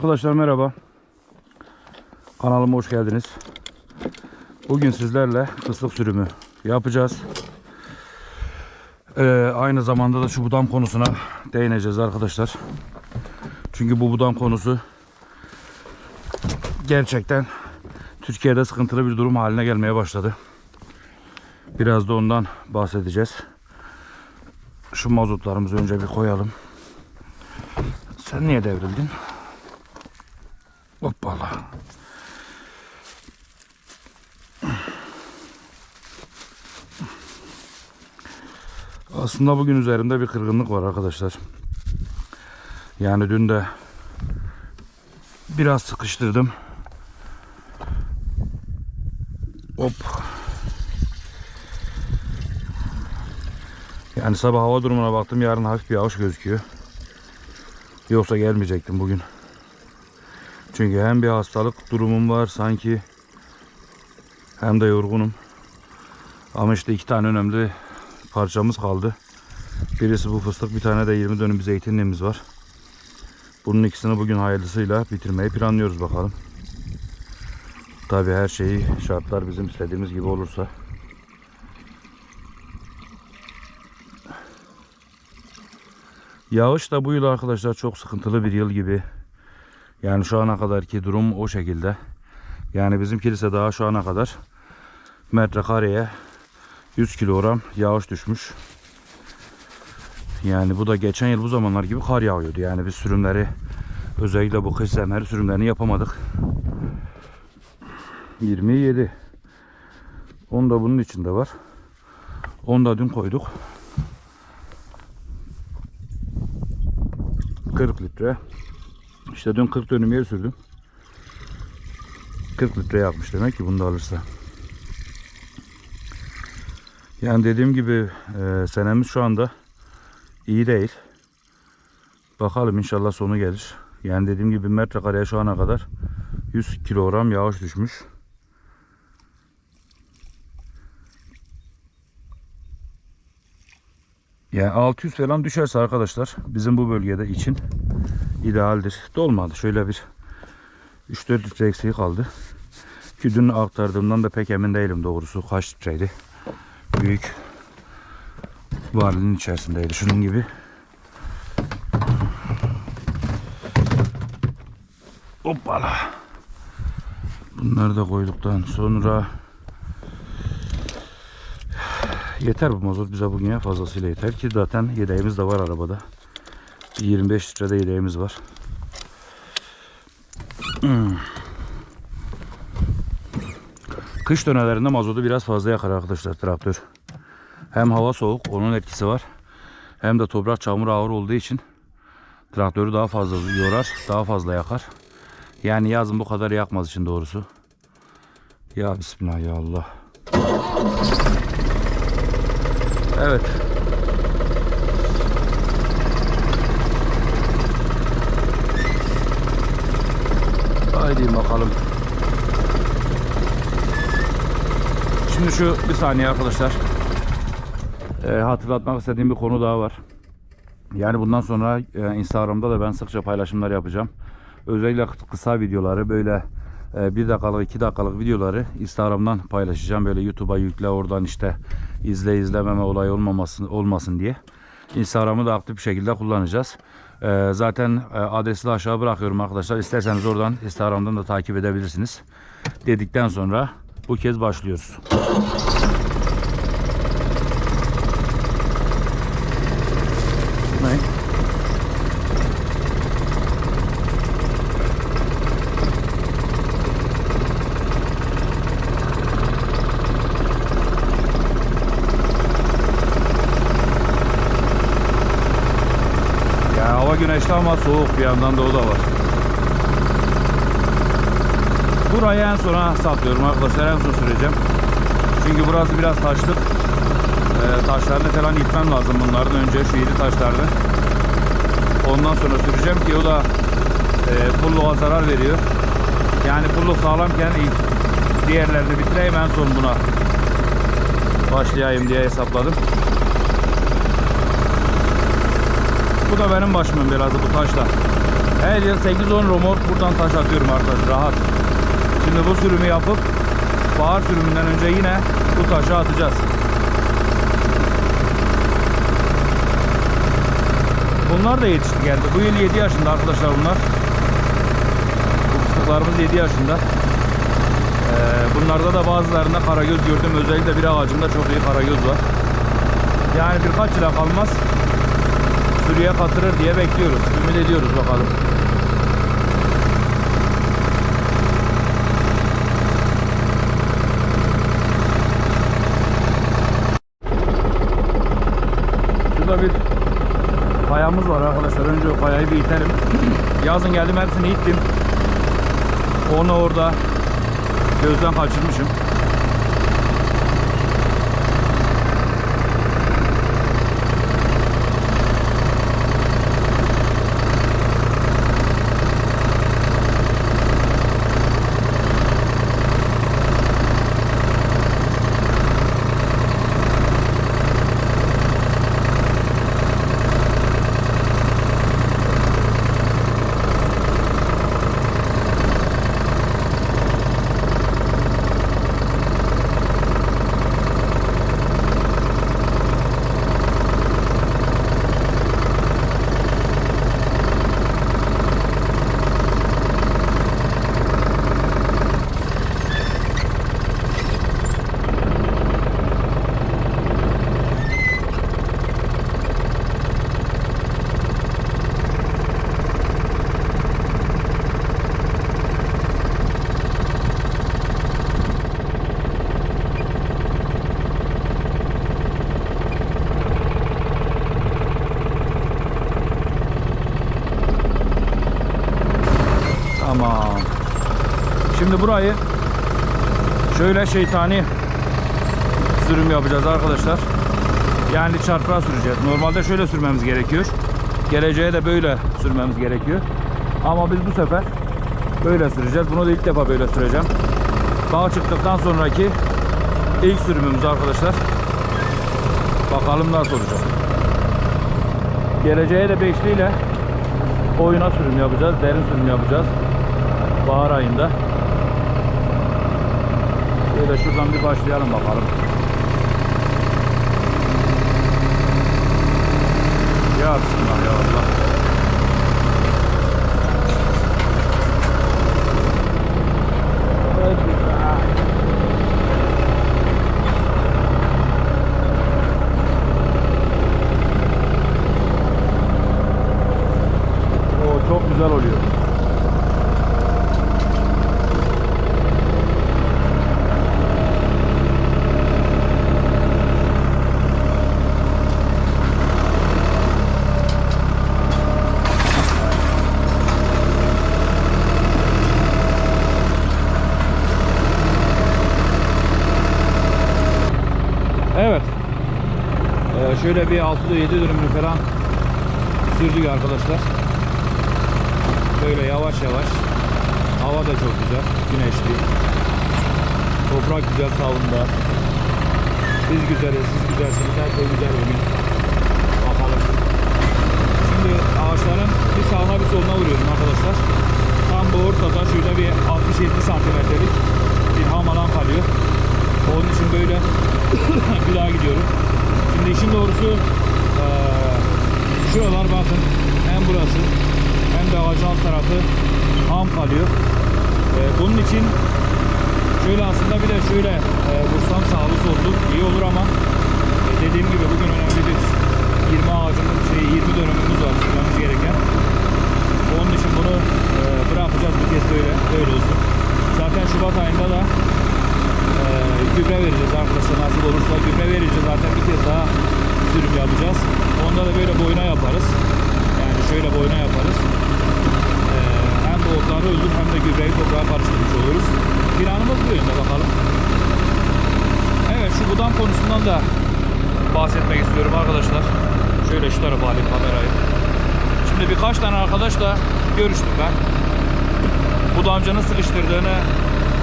Arkadaşlar merhaba. Kanalıma hoş geldiniz. Bugün sizlerle fıstık sürümü yapacağız. Ee, aynı zamanda da şu budam konusuna değineceğiz arkadaşlar. Çünkü bu budam konusu gerçekten Türkiye'de sıkıntılı bir durum haline gelmeye başladı. Biraz da ondan bahsedeceğiz. Şu mazotlarımızı önce bir koyalım. Sen niye devrildin? Hoppala. Aslında bugün üzerimde bir kırgınlık var arkadaşlar. Yani dün de biraz sıkıştırdım. Hop. Yani sabah hava durumuna baktım yarın hafif bir yağış gözüküyor. Yoksa gelmeyecektim bugün. Çünkü hem bir hastalık durumum var sanki hem de yorgunum. Ama işte iki tane önemli parçamız kaldı. Birisi bu fıstık bir tane de 20 dönüm bir zeytinliğimiz var. Bunun ikisini bugün hayırlısıyla bitirmeyi planlıyoruz bakalım. Tabi her şeyi şartlar bizim istediğimiz gibi olursa. Yağış da bu yıl arkadaşlar çok sıkıntılı bir yıl gibi. Yani şu ana kadarki durum o şekilde. Yani bizim kilise daha şu ana kadar metrekareye 100 kilogram yağış düşmüş. Yani bu da geçen yıl bu zamanlar gibi kar yağıyordu. Yani biz sürümleri özellikle bu kış semeri sürümlerini yapamadık. 27 10 da bunun içinde var. 10 da dün koyduk. 40 litre. İşte dün 40 dönüm yer sürdüm. 40 litre yapmış demek ki bunu da alırsa. Yani dediğim gibi e, senemiz şu anda iyi değil. Bakalım inşallah sonu gelir. Yani dediğim gibi metrekareye şu ana kadar 100 kilogram yağış düşmüş. Yani 600 falan düşerse arkadaşlar bizim bu bölgede için idealdir. Dolmadı. Şöyle bir 3-4 litre eksiği kaldı. Ki dün aktardığımdan da pek emin değilim doğrusu kaç litreydi. Büyük varlığın içerisindeydi. Şunun gibi. Hoppala. Bunları da koyduktan sonra yeter bu mazot bize bugün fazlasıyla yeter ki zaten yedeğimiz de var arabada. 25 litrede yedeğimiz var. Hmm. Kış dönelerinde mazotu biraz fazla yakar arkadaşlar traktör. Hem hava soğuk onun etkisi var. Hem de toprak çamur ağır olduğu için traktörü daha fazla yorar, daha fazla yakar. Yani yazın bu kadar yakmaz için doğrusu. Ya Bismillah ya Allah. Evet. Haydi bakalım. Şimdi şu bir saniye arkadaşlar. Ee, hatırlatmak istediğim bir konu daha var. Yani bundan sonra e, Instagram'da da ben sıkça paylaşımlar yapacağım. Özellikle kısa videoları böyle e, bir dakikalık iki dakikalık videoları Instagram'dan paylaşacağım. Böyle YouTube'a yükle oradan işte izle izlememe olayı olmamasın olmasın diye. Instagram'ı da aktif bir şekilde kullanacağız. E, zaten e, adresi de aşağı bırakıyorum arkadaşlar. İsterseniz oradan Instagram'dan da takip edebilirsiniz. Dedikten sonra bu kez başlıyoruz. Ne? Ya hava ama soğuk bir yandan da o da var. Burayı en sona saklıyorum arkadaşlar en son süreceğim. Çünkü burası biraz taşlık. Ee, taşlarını falan itmem lazım bunlardan önce şu iri taşlarını. Ondan sonra süreceğim ki o da e, pulluğa zarar veriyor. Yani pulluk sağlamken diğerlerini bitireyim en son buna başlayayım diye hesapladım. Bu da benim başımın biraz bu taşla. Her yıl 8-10 romork buradan taş atıyorum arkadaşlar rahat. Şimdi bu sürümü yapıp bahar sürümünden önce yine bu taşı atacağız. Bunlar da yetişti geldi. Bu yıl 7 yaşında arkadaşlar bunlar. Bu fıstıklarımız 7 yaşında. Ee, bunlarda da bazılarında karagöz gördüm. Özellikle bir ağacımda çok iyi karagöz var. Yani birkaç yıla kalmaz sürüye katırır diye bekliyoruz. Ümit ediyoruz bakalım. Şurada bir payamız var arkadaşlar. Önce o payayı bir itelim. Yazın geldim hepsini ittim. Onu orada gözden kaçırmışım. Tamam. Burayı şöyle şeytani sürüm yapacağız arkadaşlar. Yani çarpığa süreceğiz. Normalde şöyle sürmemiz gerekiyor. Geleceğe de böyle sürmemiz gerekiyor. Ama biz bu sefer böyle süreceğiz. Bunu da ilk defa böyle süreceğim. Dağa çıktıktan sonraki ilk sürümümüz arkadaşlar. Bakalım nasıl olacak. Geleceğe de beşliyle oyuna sürüm yapacağız. Derin sürüm yapacağız. Bahar ayında. Şöyle şuradan bir başlayalım bakalım. Ya Bismillah ya Allah. O çok güzel oluyor. Evet. Ee, şöyle bir 6'da 7 dönümünü falan sürdük arkadaşlar. Böyle yavaş yavaş. Hava da çok güzel. Güneşli. Toprak güzel tavında. Biz güzeliz, siz güzelsiniz. Her şey güzel bugün. Bakalım. Şimdi ağaçların bir sağına bir soluna vuruyorum arkadaşlar. Tam bu ortada şurada bir 60-70 santimetrelik bir ham alan kalıyor. Onun için böyle bir daha gidiyorum. İşin doğrusu eee, şuralar bakın hem burası hem de ağacın alt tarafı ham kalıyor. Bunun için şöyle aslında bir de şöyle eee, vursam sağlı sollu iyi olur ama e, dediğim gibi bugün önemli bir 20 ağacımız şey 20 dönümümüz var sürmemiz gereken. Onun için bunu bırakacağız bir kez böyle böyle olsun. Zaten Şubat ayında da gübre vereceğiz arkadaşlar nasıl olursa gübre vereceğiz zaten bir kez daha sürüm yapacağız. Onda da böyle boyuna yaparız. Yani şöyle boyuna yaparız. Ee, hem de otları öldür hem de gübreyi toprağa karıştırmış oluruz. Planımız bu yönde bakalım. Evet şu budam konusundan da bahsetmek istiyorum arkadaşlar. Şöyle şu tarafa alayım kamerayı. Şimdi birkaç tane arkadaşla görüştüm ben. Budamcanın sıkıştırdığını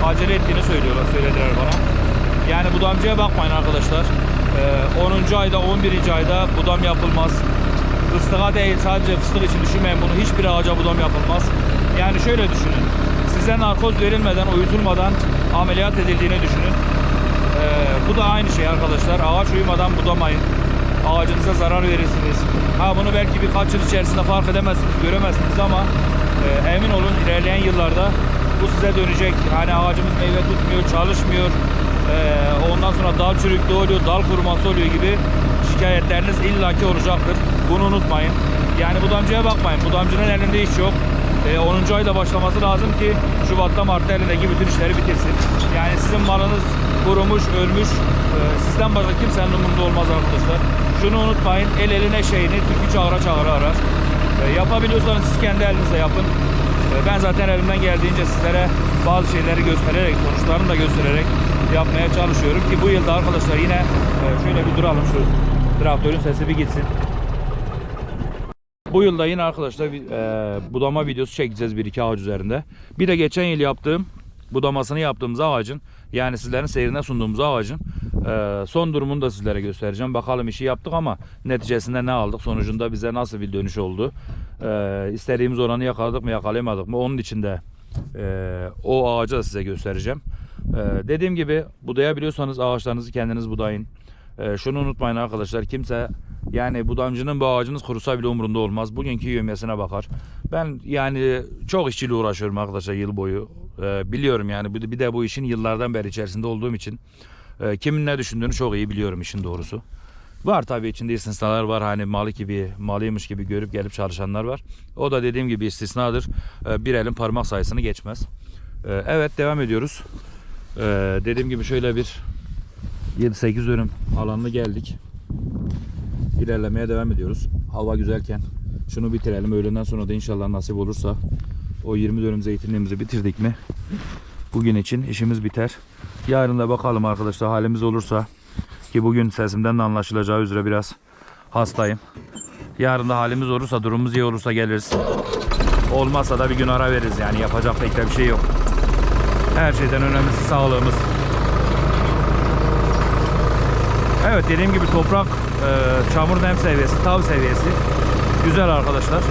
acele ettiğini söylüyorlar, söylediler bana. Yani budamcıya bakmayın arkadaşlar. Ee, 10. ayda, 11. ayda budam yapılmaz. fıstığa değil sadece fıstık için düşünmeyin bunu. Hiçbir ağaca budam yapılmaz. Yani şöyle düşünün. Size narkoz verilmeden, uyutulmadan ameliyat edildiğini düşünün. Ee, bu da aynı şey arkadaşlar. Ağaç uyumadan budamayın. Ağacınıza zarar verirsiniz. Ha bunu belki birkaç yıl içerisinde fark edemezsiniz, göremezsiniz ama e, emin olun ilerleyen yıllarda bu size dönecek. Hani ağacımız meyve tutmuyor, çalışmıyor. Ee, ondan sonra dal çürüklüğü oluyor, dal kuruması oluyor gibi şikayetleriniz illaki olacaktır. Bunu unutmayın. Yani budamcıya bakmayın. Budamcının elinde iş yok. Ee, 10. ayda başlaması lazım ki Şubat'ta Mart'ta elindeki bütün işleri bitirsin. Yani sizin malınız kurumuş, ölmüş. Ee, sizden başka kimsenin umurunda olmaz arkadaşlar. Şunu unutmayın. El eline şeyini türkü çağıra çağıra arar. Ee, yapabiliyorsanız siz kendi elinizle yapın. Ee, Ben zaten elimden geldiğince sizlere bazı şeyleri göstererek, sonuçlarını da göstererek yapmaya çalışıyorum ki bu yılda arkadaşlar yine e, şöyle bir duralım şu traktörün sesi bir gitsin. Bu yılda yine arkadaşlar e, budama videosu çekeceğiz bir iki ağaç üzerinde. Bir de geçen yıl yaptığım budamasını yaptığımız ağacın yani sizlerin seyrine sunduğumuz ağacın e, son durumunu da sizlere göstereceğim. Bakalım işi yaptık ama neticesinde ne aldık? Sonucunda bize nasıl bir dönüş oldu? E, istediğimiz oranı yakaladık mı yakalayamadık mı? Onun için de e, o ağacı da size göstereceğim. E, dediğim gibi budayabiliyorsanız ağaçlarınızı kendiniz budayın. E, şunu unutmayın arkadaşlar kimse yani budamcının bu ağacınız kurusa bile umurunda olmaz. Bugünkü yövmesine bakar. Ben yani çok işçiyle uğraşıyorum arkadaşlar yıl boyu. E, biliyorum yani bir de- bu işin yıllardan beri içerisinde olduğum için e, kimin ne düşündüğünü çok iyi biliyorum işin doğrusu. Var tabii içinde istisnalar var. Hani malı gibi, malıymış gibi görüp gelip çalışanlar var. O da dediğim gibi istisnadır. E, bir elin parmak sayısını geçmez. E, evet devam ediyoruz. E, dediğim gibi şöyle bir 7-8 dönüm alanına geldik. İlerlemeye devam ediyoruz. Hava güzelken şunu bitirelim. Öğleden sonra da inşallah nasip olursa o 20 dönüm zeytinliğimizi bitirdik mi bugün için işimiz biter. Yarın da bakalım arkadaşlar halimiz olursa ki bugün sesimden de anlaşılacağı üzere biraz hastayım. Yarın da halimiz olursa durumumuz iyi olursa geliriz. Olmazsa da bir gün ara veririz yani yapacak pek de bir şey yok. Her şeyden önemlisi sağlığımız. Evet dediğim gibi toprak e, çamur nem seviyesi, tav seviyesi güzel arkadaşlar.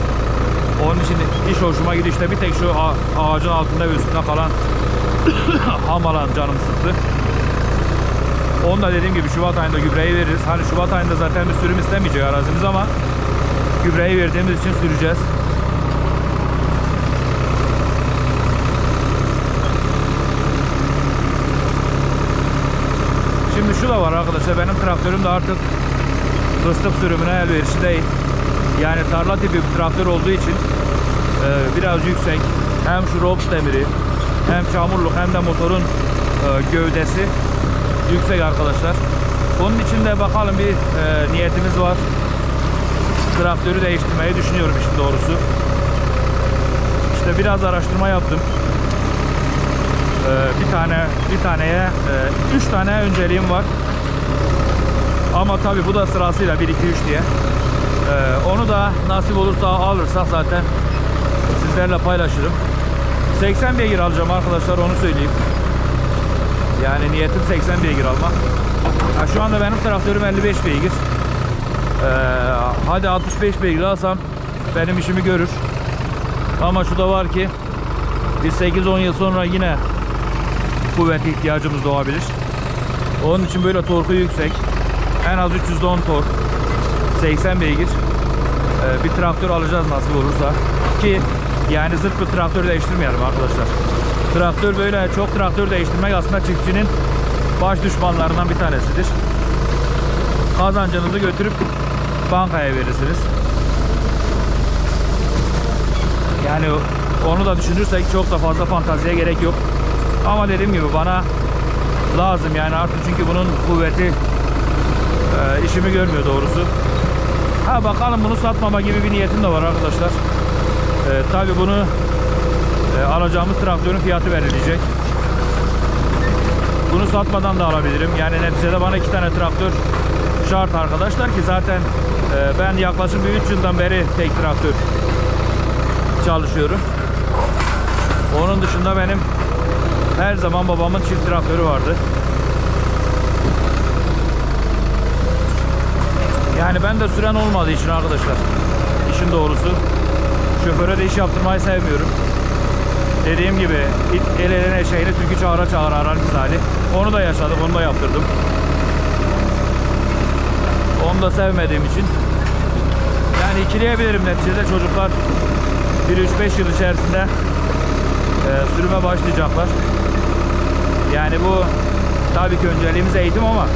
Onun için iş hoşuma gidiyor. İşte bir tek şu ağacın altında ve üstünde kalan ham alan canım sıktı. Onu da dediğim gibi Şubat ayında gübreyi veririz. Hani Şubat ayında zaten bir sürüm istemeyecek arazimiz ama gübreyi verdiğimiz için süreceğiz. Şimdi şu da var arkadaşlar benim traktörüm de artık fıstık sürümüne elverişli değil. Yani tarla tipi bir traktör olduğu için e, biraz yüksek. Hem şu rops demiri hem çamurluk hem de motorun e, gövdesi yüksek arkadaşlar. Onun için de bakalım bir e, niyetimiz var. Traktörü değiştirmeyi düşünüyorum işin doğrusu. İşte biraz araştırma yaptım. Ee, bir tane bir taneye e, üç tane önceliğim var. Ama tabi bu da sırasıyla 1 2 3 diye. Ee, onu da nasip olursa alırsak zaten sizlerle paylaşırım. 80 beygir alacağım arkadaşlar onu söyleyeyim. Yani niyetim 80 beygir almak. Ha, şu anda benim traktörüm 55 beygir. Ee, hadi 65 beygir alsam benim işimi görür. Ama şu da var ki bir 8-10 yıl sonra yine kuvvet ihtiyacımız doğabilir. Onun için böyle torku yüksek. En az 310 tork. 80 beygir. Ee, bir traktör alacağız nasip olursa. Ki yani zırt bir traktör değiştirmeyelim arkadaşlar. Traktör böyle çok traktör değiştirmek aslında çiftçinin baş düşmanlarından bir tanesidir. Kazancınızı götürüp bankaya verirsiniz. Yani onu da düşünürsek çok da fazla fantaziye gerek yok. Ama dediğim gibi bana lazım yani artık çünkü bunun kuvveti e, işimi görmüyor doğrusu. Ha bakalım bunu satmama gibi bir niyetim de var arkadaşlar. E, Tabi bunu e, alacağımız traktörün fiyatı verilecek. Bunu satmadan da alabilirim. Yani neticede bana iki tane traktör şart arkadaşlar ki zaten e, ben yaklaşık bir 3 yıldan beri tek traktör çalışıyorum. Onun dışında benim her zaman babamın çift traktörü vardı. Yani ben de süren olmadığı için arkadaşlar işin doğrusu. Şoföre de iş yaptırmayı sevmiyorum. Dediğim gibi it, el eline şeyini türkü çağıra çağıra arar misali. Onu da yaşadık, onu da yaptırdım. Onu da sevmediğim için. Yani ikileyebilirim neticede çocuklar 1-3-5 yıl içerisinde e, sürüme başlayacaklar. Yani bu tabii ki önceliğimiz eğitim ama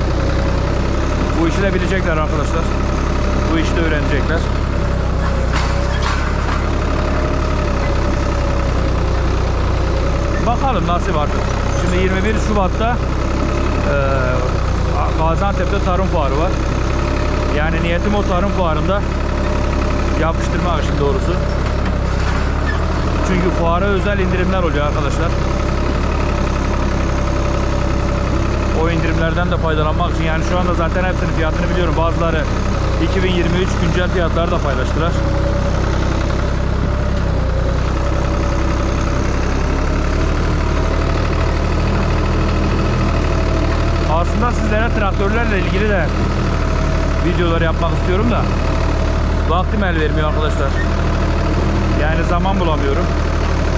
bu işi de bilecekler arkadaşlar. Bu işi de öğrenecekler. Bakalım nasip artık. Şimdi 21 Şubat'ta e, Gaziantep'te tarım fuarı var. Yani niyetim o tarım fuarında yapıştırmak işin doğrusu. Çünkü fuara özel indirimler oluyor arkadaşlar. O indirimlerden de faydalanmak için yani şu anda zaten hepsinin fiyatını biliyorum. Bazıları 2023 güncel fiyatları da paylaştılar. Aslında sizlere traktörlerle ilgili de videolar yapmak istiyorum da vaktim el vermiyor arkadaşlar. Yani zaman bulamıyorum.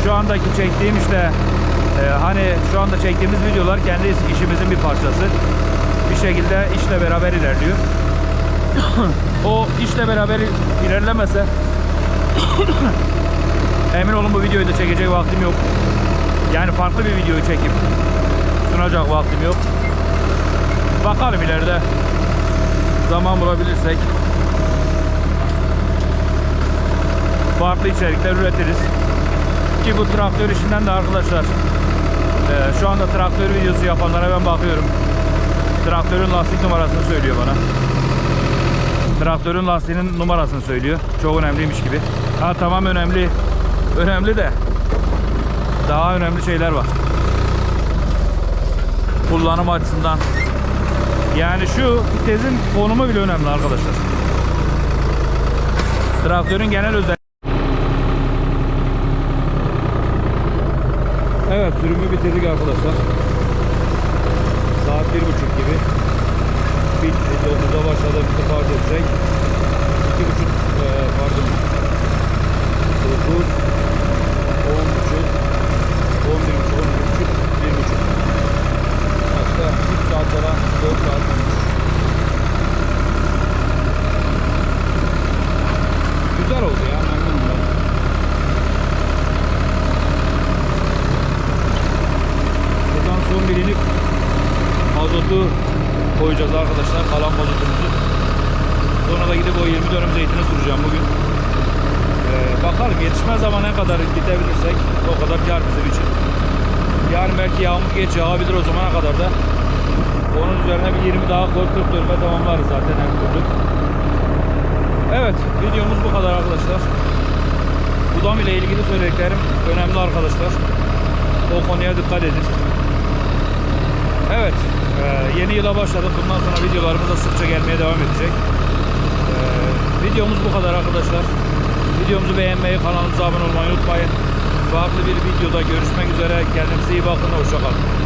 Şu andaki çektiğim işte e, hani şu anda çektiğimiz videolar kendi işimizin bir parçası. Bir şekilde işle beraber ilerliyor. o işle beraber ilerlemese emin olun bu videoyu da çekecek vaktim yok. Yani farklı bir videoyu çekip sunacak vaktim yok. Bakalım ileride zaman bulabilirsek farklı içerikler üretiriz. Ki bu traktör işinden de arkadaşlar e, şu anda traktör videosu yapanlara ben bakıyorum. Traktörün lastik numarasını söylüyor bana. Traktörün lastiğinin numarasını söylüyor. Çok önemliymiş gibi. Ha tamam önemli. Önemli de daha önemli şeyler var. Kullanım açısından. Yani şu vitezin konumu bile önemli arkadaşlar. Traktörün genel özelliği Evet sürümü bitirdik arkadaşlar. Saat bir buçuk gibi. Bitti. 9'da başladığımızı farz etsek. iki buçuk e, pardon. 9 on buçuk 11 buçuk 11 buçuk 1 buçuk. Başka 3 saat sonra 4 saat. Güzel oldu ya memnunum ben. Buradan son birini mazotu koyacağız arkadaşlar. Kalan mazotumuzu. Sonra da gidip o 20 dönüm zeytini süreceğim bugün. Ee, bakalım yetişme zamanı ne kadar bitebilirsek o kadar kar bizim için. Yarın belki yağmur geç yağabilir o zamana kadar da. Onun üzerine bir 20 daha koy 40 dönüme tamamlarız zaten her türlü. Evet videomuz bu kadar arkadaşlar. Budam ile ilgili söylediklerim önemli arkadaşlar. O konuya dikkat edin. Evet, e, yeni yıla başladık. Bundan sonra videolarımız da sıkça gelmeye devam edecek. E, videomuz bu kadar arkadaşlar. Videomuzu beğenmeyi, kanalımıza abone olmayı unutmayın. Farklı bir videoda görüşmek üzere. Kendinize iyi bakın. Hoşçakalın.